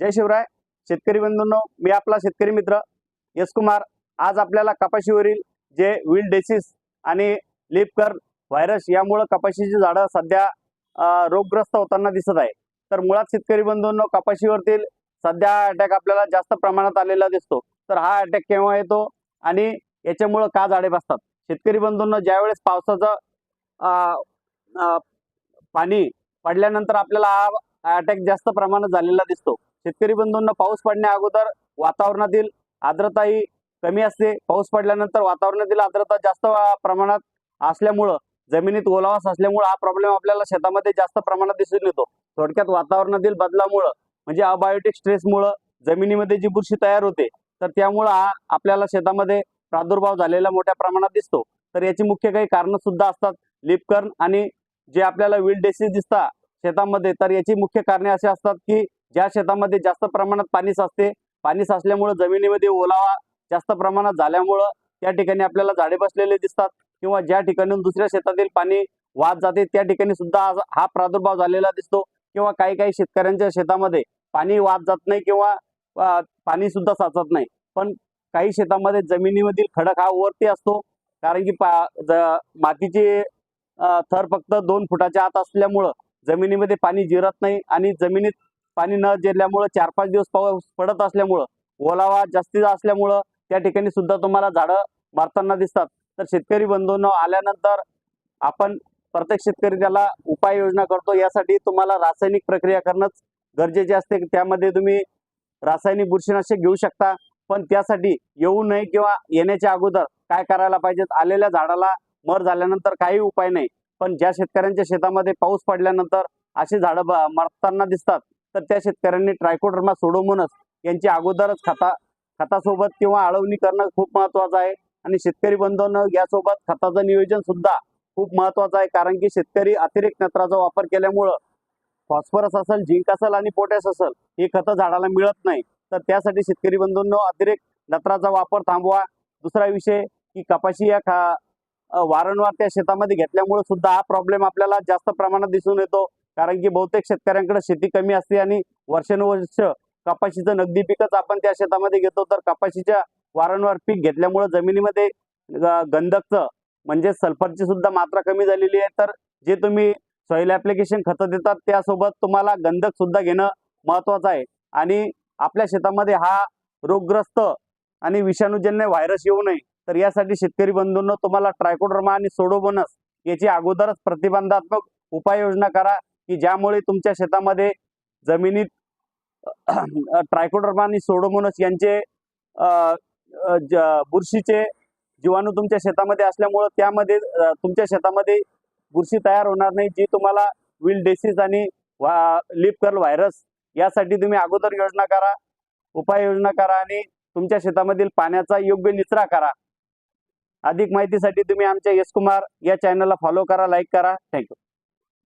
जय शिवराय. शेतकरी बंधूंनो मी आपला शेतकरी मित्र यश कुमार. आज आपल्याला कपाशीवरील जे विल डेसिस आणि लिपकर व्हायरस यामुळं कपाशीची झाडं सध्या रोगग्रस्त होताना दिसत आहे. तर मुळात शेतकरी बंधूंनो कपाशीवरतील सध्या अटॅक आपल्याला जास्त प्रमाणात आलेला दिसतो. तर हा अटॅक केव्हा येतो आणि याच्यामुळं का झाडे बसतात? शेतकरी बंधूंना ज्यावेळेस पावसाचं पाणी पडल्यानंतर आपल्याला हा अटॅक जास्त प्रमाणात झालेला दिसतो. शेतकरी बंधूंना पाऊस पडण्या अगोदर वातावरणातील आर्द्रता ही कमी असते. पाऊस पडल्यानंतर वातावरणातील आर्द्रता जास्त प्रमाणात असल्यामुळं जमिनीत ओलावास असल्यामुळं हा प्रॉब्लेम आपल्याला शेतामध्ये जास्त प्रमाणात दिसून येतो. थोडक्यात वातावरणातील बदलामुळं म्हणजे अबायोटिक स्ट्रेसमुळं जमिनीमध्ये जी बुरशी तयार होते तर त्यामुळं हा आपल्याला शेतामध्ये प्रादुर्भाव झालेला मोठ्या प्रमाणात दिसतो. तर याची मुख्य काही कारणं सुद्धा असतात. लिपकर्न आणि जे आपल्याला विल्ड डेसीज दिसतात शेतामध्ये तर याची मुख्य कारणे असे असतात की ज्या शेतामध्ये जास्त प्रमाणात पाणी साचते पाणी साचल्यामुळं जमिनीमध्ये ओलावा जास्त प्रमाणात झाल्यामुळं त्या ठिकाणी आपल्याला झाडे बसलेले दिसतात किंवा ज्या ठिकाणी दुसऱ्या शेतातील पाणी वाहत जाते त्या ठिकाणी सुद्धा हा प्रादुर्भाव झालेला दिसतो किंवा काही काही शेतकऱ्यांच्या शेतामध्ये पाणी वाहत जात नाही किंवा पाणी सुद्धा साचत नाही. पण काही शेतामध्ये जमिनीमधील खडक हा वरती असतो कारण की पा मातीचे थर फक्त दोन फुटाच्या आत असल्यामुळं जमिनीमध्ये पाणी जिरत नाही आणि जमिनीत पाणी न जिरल्यामुळं चार पाच दिवस पाऊस पडत असल्यामुळं ओलावा जास्तीत असल्यामुळं त्या ठिकाणी सुद्धा तुम्हाला झाडं मारताना दिसतात. तर शेतकरी बंधूंना आल्यानंतर आपण प्रत्येक शेतकरी त्याला उपाययोजना करतो. यासाठी तुम्हाला रासायनिक प्रक्रिया करणंच गरजेचे असते. त्यामध्ये तुम्ही रासायनिक बुरशीनाशक घेऊ शकता पण त्यासाठी येऊ नये किंवा येण्याच्या अगोदर काय करायला पाहिजेत? आलेल्या झाडाला मर झाल्यानंतर काही उपाय नाही. पण ज्या शेतकऱ्यांच्या शेतामध्ये पाऊस पडल्यानंतर अशी झाडं मरताना दिसतात तर त्या शेतकऱ्यांनी ट्रायकोडर्मा सोडवूनच यांची अगोदरच खता खतासोबत किंवा आळवणी करणं खूप महत्वाचं आहे. आणि शेतकरी बंधूंनो यासोबत खताचं नियोजन सुद्धा खूप महत्वाचं आहे. कारण की शेतकरी अतिरिक्त नत्राचा वापर केल्यामुळं फॉस्फरस असेल झिंक असेल आणि पोटॅश असेल हे खतं झाडाला मिळत नाही. तर त्यासाठी शेतकरी बंधूंनो अतिरिक्त नत्राचा वापर थांबवा. दुसरा विषय की कपाशी या खा वारंवार त्या शेतामध्ये घेतल्यामुळे सुद्धा हा प्रॉब्लेम आपल्याला जास्त प्रमाणात दिसून येतो. कारण की बहुतेक शेतकऱ्यांकडे शेती कमी असते आणि वर्षानुवर्ष कपाशीचं नगदी पिकच आपण त्या शेतामध्ये घेतो. तर कपाशीच्या वारंवार पीक घेतल्यामुळे जमिनीमध्ये गंधकचं म्हणजे सल्फरची सुद्धा मात्रा कमी झालेली आहे. तर जे तुम्ही सॉईल ॲप्लिकेशन खतं देतात त्यासोबत तुम्हाला गंधक सुद्धा घेणं महत्वाचं आहे. आणि आपल्या शेतामध्ये हा रोगग्रस्त आणि विषाणूजन्य व्हायरस येऊ नये तर यासाठी शेतकरी बंधूंनो तुम्हाला ट्रायकोडर्मा आणि सोडोबोनस याची अगोदरच प्रतिबंधात्मक उपाययोजना करा की ज्यामुळे तुमच्या शेतामध्ये जमिनीत ट्रायकोडर्मा आणि सोडोमोनस यांचे बुरशीचे जीवाणू तुमच्या शेतामध्ये असल्यामुळं त्यामध्ये तुमच्या शेतामध्ये बुरशी तयार होणार नाही जी तुम्हाला विल डेसिस आणि लिप कर्ल व्हायरस यासाठी तुम्ही अगोदर योजना करा उपाययोजना करा आणि तुमच्या शेतामधील पाण्याचा योग्य निचरा करा. अधिक माहितीसाठी तुम्ही आमच्या यश कुमार या चॅनलला फॉलो करा लाईक करा. थँक्यू